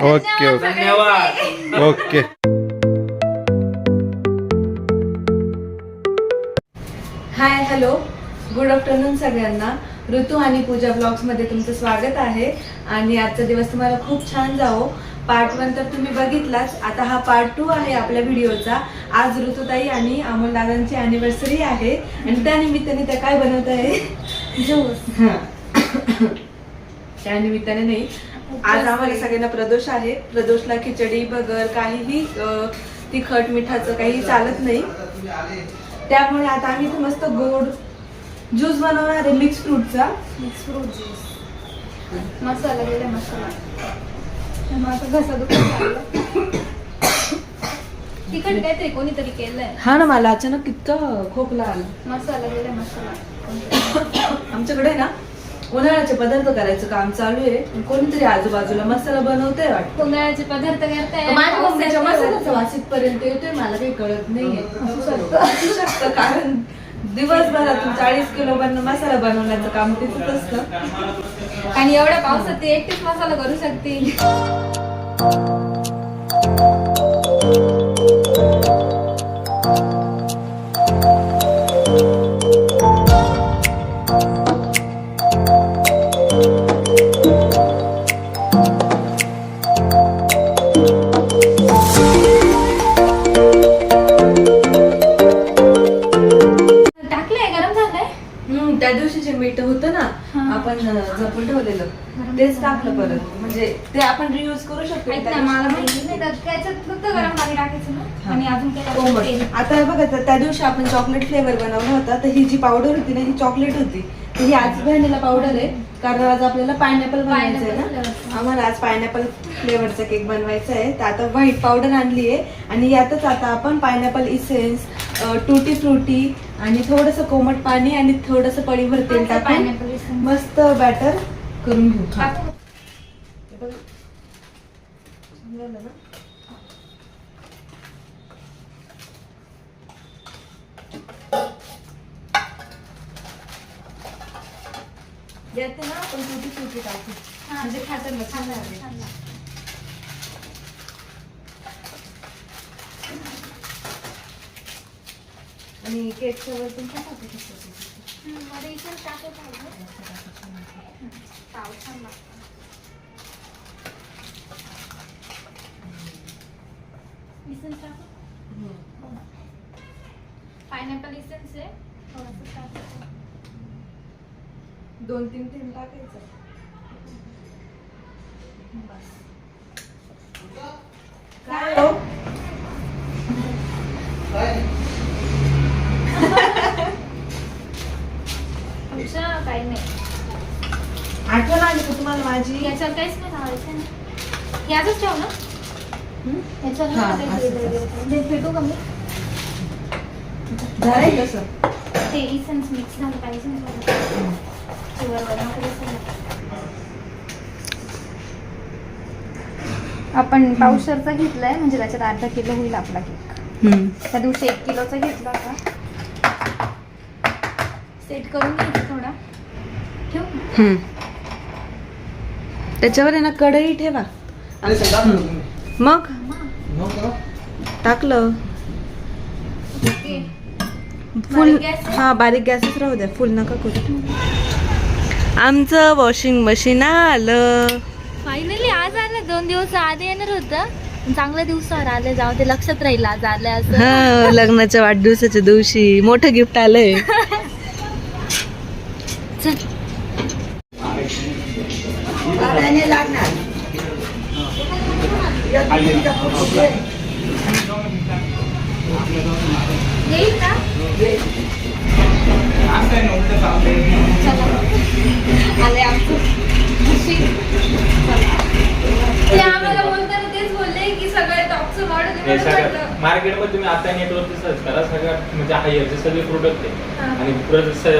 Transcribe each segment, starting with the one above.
Okay okay. धन्यवाद. Okay. Hi hello. Good afternoon सगळ्यांना. ऋतू आणि पूजा ब्लॉग्समध्ये तुमचं स्वागत आहे. आणि आजचा दिवस तुम्हाला खूप छान जावो. पार्ट वन तर तुम्ही बघितलाच. आता हा पार्ट टू आहे आपल्या व्हिडिओचा आज ऋतुताई आणि अमोल दादांची अॅनिव्हर्सरी आहे. आणि त्या निमित्ताने त्या काय बनवत आहे ज्यूस त्या निमित्ताने नाही. आज आम्हाला सगळ्यांना प्रदोष आहे. प्रदोषला खिचडी बगर काहीही तिखट मिठाचं काही चालत नाही. त्यामुळे आता आम्ही इथे मस्त गोड ज्यूस बनवणार आहे मिक्स फ्रूटचा. Mix fruit juice. मसाला गेला मसाला. घसा दुखत तिखट काहीतरी कोणीतरी केलंय. हा ना मला अचानक इतका खोकला आला. मसाला गेला मसाला. आमच्याकडे ना उन्हाळ्याचे पदार्थ करायचं काम चालू आहे. कोणीतरी आजूबाजूला मसाला बनवतोय वाटतं. उन्हाळ्याचे पदार्थ करताय? माझ्या मम्मीच्या मसाल्याचा वास इथपर्यंत येतोय मला काही कळत नाहीये. असू शकतं. कारण दिवसभरातून चाळीस किलो बन मसाला बनवण्याचं काम तिथंच असतं. आणि एवढ्या पावसात ते एकटीच मसाला करू शकते त्या- दिवशी आपण चॉकलेट फ्लेवर बनवला होता. तर ही जी पावडर होती ना ही चॉकलेट होती. तर ही आज व्हॅनिला पावडर आहे. कारण आज आपल्याला पायनॅपल बनवायचं आहे ना. आम्हाला आज पायनॅपल फ्लेवरचा केक बनवायचा आहे. तर आता व्हाईट पावडर आणली आहे. आणि यातच आता आपण पायनॅपल इसेन्स टुटी फ्रुटी आणि थोडंसं कोमट पाणी आणि थोडंसं पळीभर तेल टाकून. मस्त बॅटर करून घेऊ. यात ना आपण तुटी तुटी टाकू हा. म्हणजे खाताना छान लागेल. आणि केकच्या वर पण काय टाकू शकतो हम्म, मध्ये इथे टाकू पाहिजे. हम्म, पाव छान लागतो. Essence टाकू? Pineapple essence आहे. थोडंसं टाकायचं. दोन तीन थेंब टाकायचं. बस. काय? हो? काही नाही. आठवण आली का तुम्हाला माझी? याच्यावर काहीच नाही लावायचं याचंच ठेव ना. हं? याच्यावर फेटू का मी? झालंय कसं ते इसेन्स मिक्स झालं पाहिजे. आपण पावशरचा घेतलाय म्हणजे त्याच्यात अर्धा किलो होईल आपला केक. त्या दिवशी एक किलोचा घेतला होता. सेट करून घ्यायचं थोडा. ठेवू. त्याच्यावर आहे ना कढई ठेवा. मग? टाकलं. फुल बारीक गॅस आहे? हा बारीक गॅसच राहू द्या. फुल नका करू. आमचं वॉशिंग मशीन आलं. फायनली आज आलं. दोन दिवस आधी येणार होतं. चांगल्या दिवसावर आले. जाऊ ते लक्षात राहील आज आलं असं. हा लग्नाच्या वाढदिवसाच्या दिवशी मोठं गिफ्ट आलंय. चला. आले आम्हाला बोलताना तेच बोलले की सगळे टॉपचं मॉडेल सगळं मार्केटमध्ये तुम्ही आता नेटवरती सर्च करा सगळ्यात म्हणजे हायर सगळे प्रोडक्ट आहे. आणि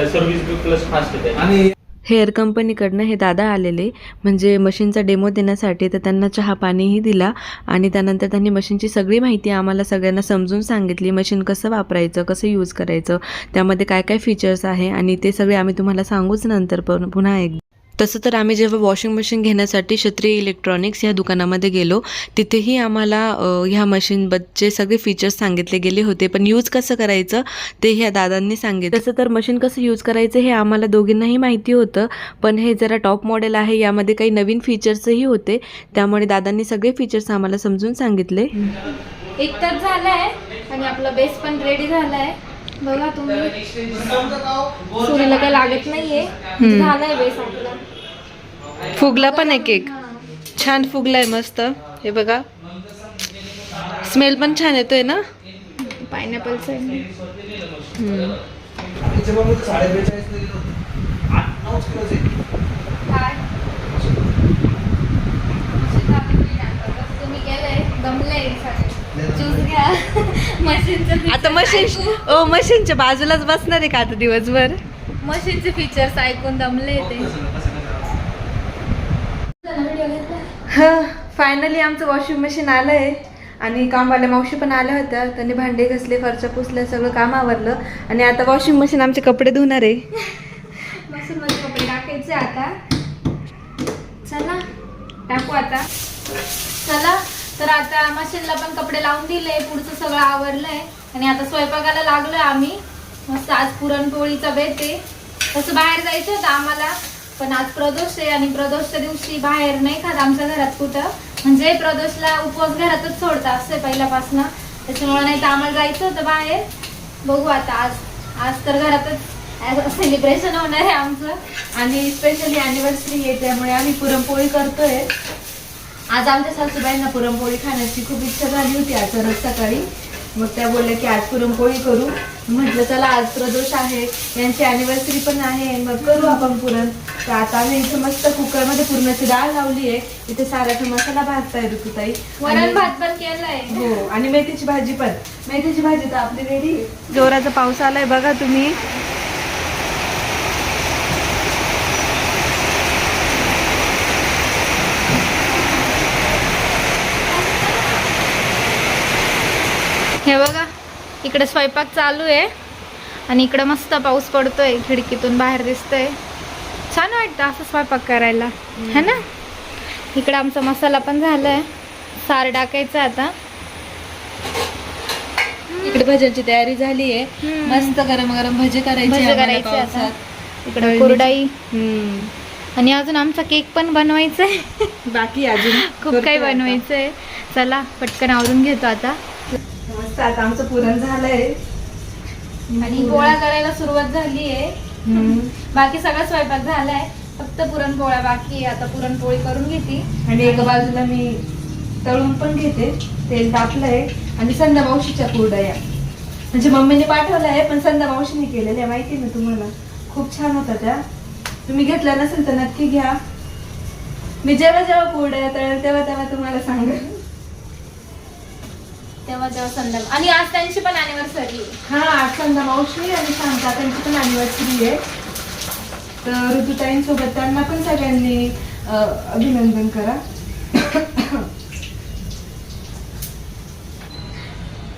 सर्व्हिस बी प्लस फास्ट आहे आणि हेअर कंपनीकडनं हे दादा आलेले. म्हणजे मशीनचा डेमो देण्यासाठी तर त्यांना चहा पाणीही दिला आणि त्यानंतर त्यांनी मशीनची सगळी माहिती आम्हाला सगळ्यांना समजून सांगितली. मशीन कसं वापरायचं कसं यूज करायचं त्यामध्ये काय काय फीचर्स आहे आणि ते सगळे आम्ही तुम्हाला सांगूच नंतर पण पुन्हा एक तसं तर आम्ही जेव्हा वॉशिंग मशीन घेण्यासाठी क्षत्रिय इलेक्ट्रॉनिक्स ह्या दुकानामध्ये गेलो तिथेही आम्हाला ह्या मशीनबद्दलचे सगळे फीचर्स सांगितले गेले होते. पण यूज कसं करायचं ते ह्या दादांनी सांगितलं. तसं तर मशीन कसं यूज करायचं हे आम्हाला दोघींनाही माहिती होतं. पण हे जरा टॉप मॉडेल आहे यामध्ये काही नवीन फीचर्सही होते. त्यामुळे दादांनी सगळे फीचर्स आम्हाला समजून सांगितले. एक तर झालाय आणि आपला बेस पण रेडी झालाय. बघा तुम्ही. सुरीला काही लागत नाहीये. झालाय बेस आपला. फुगला पण एक एक. हा. छान फुगलाय मस्त. हे बघा. स्मेल पण छान येतोय ना? पायनॅपलचं आहे तुम्ही गेलंय मशीनचं आता मशीन ओ मशीनच्या बाजूलाच बसणार आहे का आता दिवसभर? मशीनचे फीचर्स ऐकून दमले ते. फायनली आमचं वॉशिंग मशीन आलंय. आणि कामवाल्या मावशी पण आल्या होत्या. त्यांनी भांडे घासले फरच्या पुसल्या सगळं काम आवरलं. आणि आता वॉशिंग मशीन आमचे कपडे धुणार आहे. मशीन मध्ये कपडे टाकायचे आता. चला टाकू आता. चला. तर आता मशीनला पण कपडे लावून दिले पुढचं सगळं आवरलंय. आणि आता स्वयंपाकाला लागलोय आम्ही. मस्त आज पुरणपोळीचा बेत आहे. तसं बाहेर जायचं होतं आम्हाला पण आज प्रदोष आहे आणि प्रदोषच्या दिवशी बाहेर नाही खात आमच्या घरात कुठं. म्हणजे प्रदोषला उपवास घरातच सोडता असते पहिल्यापासनं. त्याच्यामुळे नाही तर आम्हाला जायचं होतं बाहेर. बघू आता आज आज तर घरातच सेलिब्रेशन होणार आहे आमचं. आणि स्पेशली अॅनिव्हर्सरी आहे त्यामुळे आम्ही पुरणपोळी करतोय. आज आमच्या सासूबाईंना पुरणपोळी खाण्याची खूप इच्छा झाली होती. आज रोज सकाळी. मग त्या बोलल्या की आज पुरणपोळी करू. म्हटलं चला आज प्रदोष आहे. यांची अॅनिव्हर्सरी पण आहे. मग करू आपण पुरण. तर आता आम्ही इथे मस्त कुकरमध्ये पुरणाची डाळ लावली आहे. इथे साराचा मसाला भाजताय ऋतुताई. वरण भात पण केलंय. हो आणि मेथीची भाजी पण. मेथीची भाजी तर आपली रेडी जोराचा पाऊस आलाय. बघा तुम्ही. हे बघा इकडे स्वयंपाक चालू आहे. आणि इकडे मस्त पाऊस पडतोय खिडकीतून बाहेर दिसतोय. छान वाटतं असं स्वयंपाक करायला. है ना? इकडे आमचा मसाला पण झालाय. सार टाकायचं आता. इकडे भज्यांची तयारी झाली आहे. मस्त गरम गरम भजे करायचे करायचे. इकडे कुरडाई. हम्म. आणि अजून आमचा केक पण बनवायचा आहे बाकी अजून खूप काही. बनवायचं आहे चला पटकन आवरून घेतो आता. मस्त आता आमचं पुरण झालंय. आणि पोळ्या करायला सुरुवात झाली आहे. बाकी सगळा स्वयंपाक झालाय. फक्त पुरणपोळ्या बाकी आता पुरणपोळी करून घेते. आणि एका बाजूला मी तळून पण घेते. तेल तापलंय. आणि संध्या मावशीच्या कुरडया म्हणजे मम्मीने पाठवलं आहे पण संध्या मावशीने केलेल्या माहिती ना तुम्हाला. खूप छान होत्या त्या. तुम्ही घेतल्या नसेल तर नक्की घ्या. मी जेव्हा जेव्हा कुरडया तळेल तेव्हा तेव्हा तुम्हाला सांगेल तेव्हा तेव्हा संध्याकाळ आणि आज त्यांची पण अॅनिव्हर्सरी हा आज संध्या मावशी आणि शांता त्यांची पण अनिव्हर्सरी आहे. तर ऋतुताईंसोबत त्यांना पण सगळ्यांनी अभिनंदन करा.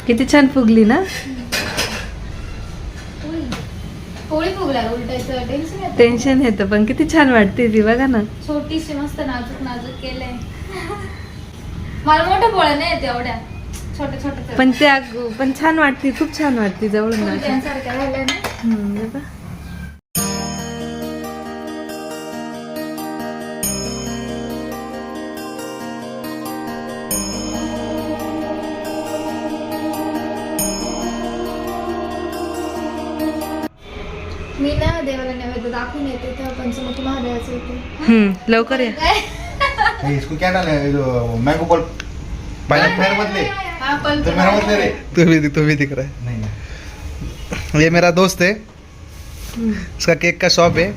किती छान फुगली ना? पोळी फुगल्या उलटायचं टेन्शन टेन्शन येतं पण किती छान वाटते ती बघा ना. छोटीशी मस्त नाजूक नाजूक केलंय. मला मोठ्या पोळ्या नाही येत एवढ्या. पण त्या पण छान वाटते खूप छान वाटते जवळून. त्यांसारख्या ना? हम्म, हे. मी ना देवाला नैवेद्य दाखवून येते तेव्हा पंचमुखी महादेवाचं येते. हम्म, लवकर या. इसको क्या है? जो मैंगो बॉल पहले मेरे बदले पण तो मेरा बदले रे. तू भी तू भी दिख रहा नहीं. ये मेरा दोस्त है इसका केक का शॉप है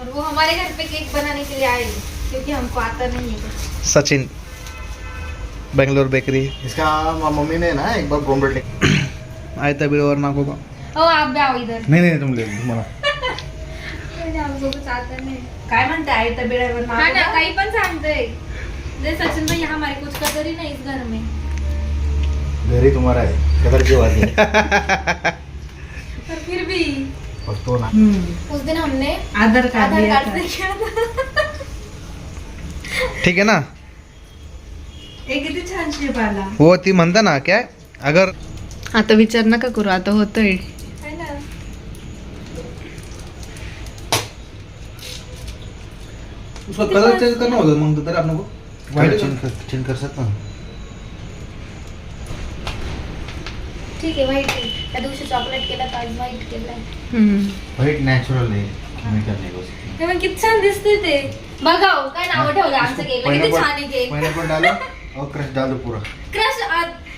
और वो हमारे घर पे केक बनाने के लिए आए क्योंकि हमको आता नहीं है सचिन बेंगलोर बेकरी। इसका म- मम्मी ने ना एक बार ब्रोमलेट ले आयता बिळवर नाको का। ओ आप भी आओ इधर। नहीं नहीं तुम ले नहीं काय म्हणते आई हाँ ना कहीं पण सांगते जे सचिन भाई हमारे कुछ कदर ही नहीं इस घर में। घर ही तुम्हारा है कदर की बात है। पर फिर भी। और तो ना। उस दिन हमने आधार कार्ड आधार लिया कार्ड था। से किया था। ठीक है ना? हे किती छान शेप आला वो ती म्हणता ना काय? अगर आता विचार नका करू आता होतोय. है ना? उसका कलर चेंज करना होगा मग तर आपण चेंज कर चेंज कर सकता हूँ. ठीक आहे व्हाईट त्या दिवशी चॉकलेट केला तर आज व्हाईट केलाय व्हाईट नॅचरल आहे केमिकल नाही गोष्ट हे पण किती छान दिसते ते बघा हो, काय नाव ठेवलं आमचं केक किती छान आहे केक। पाइनएप्पल डालो और क्रश डाल दो पूरा। क्रश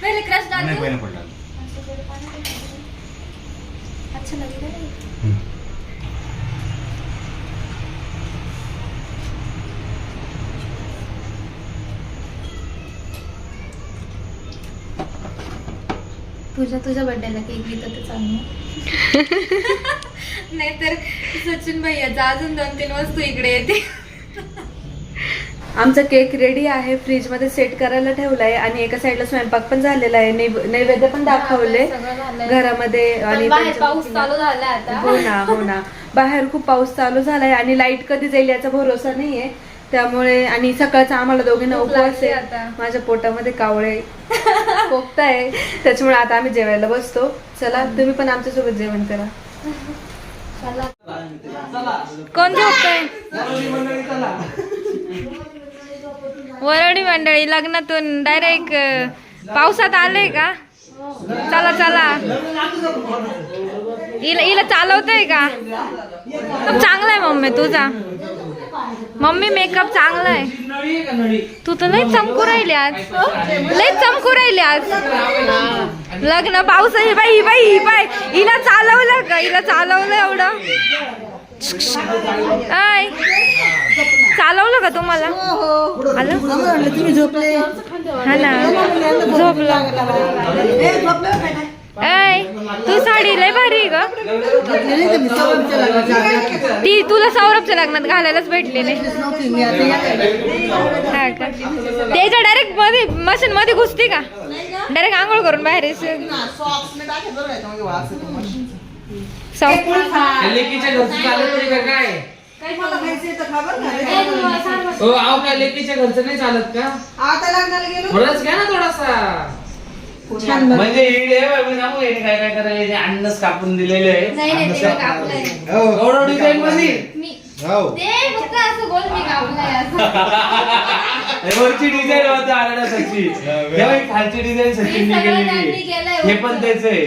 पहले क्रश डाल नहीं दो अच्छा, फिर पानी डाल। अच्छा लगेगा नहीं तुझ्या तुझ्या बर्थडेला केक घेतं तर चांगलं. नाहीतर सचिन भैयाचा अजून दोन तीन वस्तू इकडे येते. आमचा केक रेडी आहे. फ्रीजमध्ये सेट करायला ठेवलाय आणि एका साईडला स्वयंपाक पण झालेला आहे. नैव- नैवेद्य पण दाखवले. घरामध्ये त्यांच्या पाऊस चालू झाला आता. हो ना हो ना. बाहेर खूप पाऊस चालू झालाय आणि लाइट कधी जाईल याचा भरोसा नाहीये. त्यामुळे आणि सकाळचा आम्हाला दोघींना उपवास आहे. आता. माझ्या पोटामध्ये कावळे पोखताय त्याच्यामुळे आता आम्ही जेवायला बसतो. चला तुम्ही पण आमच्यासोबत जेवण करा. कोण झोपतंय? वरडी मंडळी लग्नातून डायरेक्ट पावसात आलंय का? चला चला. हिला हिला चालवतोय का? खूप चांगला आहे मम्मी तुझा. मम्मी मेकअप चांगला आहे. तू तर लई चमकू राहिली आज. लई चमकू राहिली आज. लग्न पाऊस ही बाई ही बाई ही बाई. हिला चालवलं का? हिला चालवलं एवढं? आय. चालवलं का तुम्हाला? आलं? झोपले हा ना. झोपलं. ऐ तू साडी लय भारी ग. ती तुला सौरभच्या लग्नात घालायलाच भेटली नाही हा त्याच्या डायरेक्टमध्ये मशीन मध्ये घुसते का? डायरेक्ट आंघोळ करून बाहेर लेकीच्या घरचं नाही हो लेकीच्या घरचं नाही चालत का? आता लग्नाला गेलो. थोडंच म्हणजे इडे मी सांगू येणे काय काय करायला अन्नच कापून दिलेले आहे नाही नाही ते कापलंय. हो. एवढं डिझाईन मध्ये मी हो. ते फक्त असं बोल मी कापलंय असं. हे वरची डिझाईन होती आरडा सची तेव्हा ही खालची डिझाईन सचिनने हे केलेली. हे पण त्याच आहे.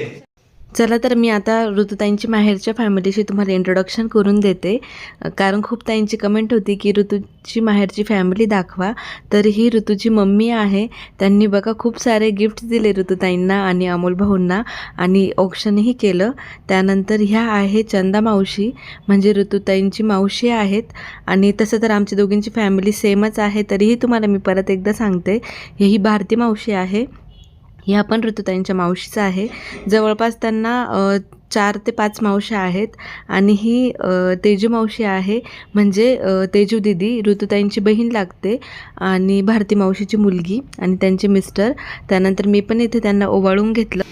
चला तर मी आता ऋतुताईंची माहेरच्या फॅमिलीशी तुम्हाला इंट्रोडक्शन करून देते. कारण खूप ताईंची कमेंट होती की ऋतूची माहेरची फॅमिली दाखवा. तर ही ऋतूची मम्मी आहे. त्यांनी बघा खूप सारे गिफ्ट दिले ऋतुताईंना आणि अमोल भाऊंना आणि ऑप्शनही केलं. त्यानंतर ह्या आहे चंदा मावशी. म्हणजे ऋतुताईंची मावशी आहेत. आणि तसं तर आमची दोघींची फॅमिली सेमच आहे. तरीही तुम्हाला मी परत एकदा सांगते. ही भारती मावशी आहे. ह्या पण ऋतुताईंच्या मावशीचं आहे. जवळपास त्यांना चार ते पाच मावश्या आहेत आणि ही तेजू मावशी आहे. म्हणजे तेजू दिदी ऋतुताईंची बहीण लागते आणि भारती मावशीची मुलगी आणि त्यांचे मिस्टर. त्यानंतर मी पण इथे त्यांना ओवाळून घेतलं.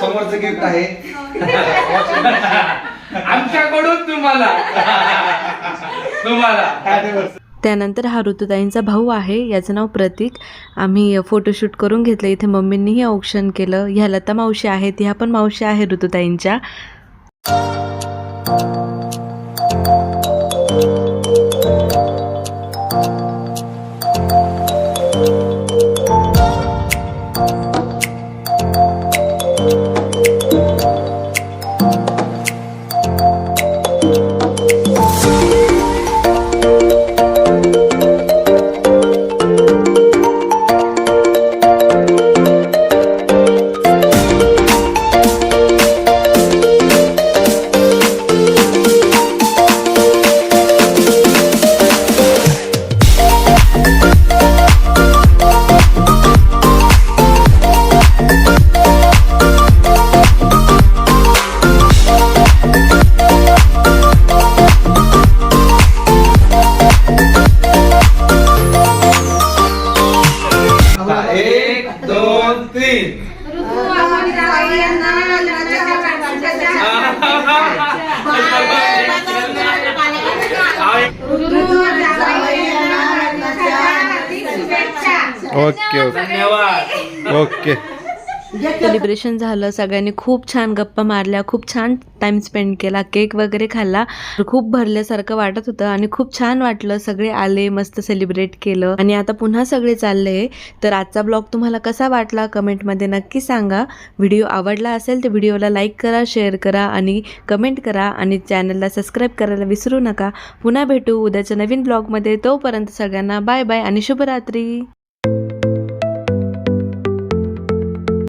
समोरचं गिफ्ट आहे. आमच्याकडून तुम्हाला. तुम्हाला. त्यानंतर हा ऋतुताईंचा भाऊ आहे. याचं नाव प्रतीक. आम्ही फोटोशूट करून घेतलं. इथे मम्मींनीही औक्षण केलं. ह्या लता मावशी आहेत. ह्या पण मावशी आहे ऋतुताईंच्या. सेलिब्रेशन झालं सगळ्यांनी खूप छान गप्पा मारल्या खूप छान टाइम स्पेंड केला केक वगैरे खाल्ला. खूप भरल्यासारखं वाटत होतं आणि खूप छान वाटलं. सगळे आले मस्त सेलिब्रेट केलं. आणि आता पुन्हा सगळे चालले. तर आजचा ब्लॉग तुम्हाला कसा वाटला? कमेंटमध्ये नक्की सांगा. व्हिडिओ आवडला असेल तर व्हिडिओला लाईक करा शेअर करा आणि कमेंट करा. आणि चॅनलला सबस्क्राईब करायला विसरू नका. पुन्हा भेटू उद्याच्या नवीन ब्लॉगमध्ये तोपर्यंत सगळ्यांना बाय बाय आणि शुभरात्री.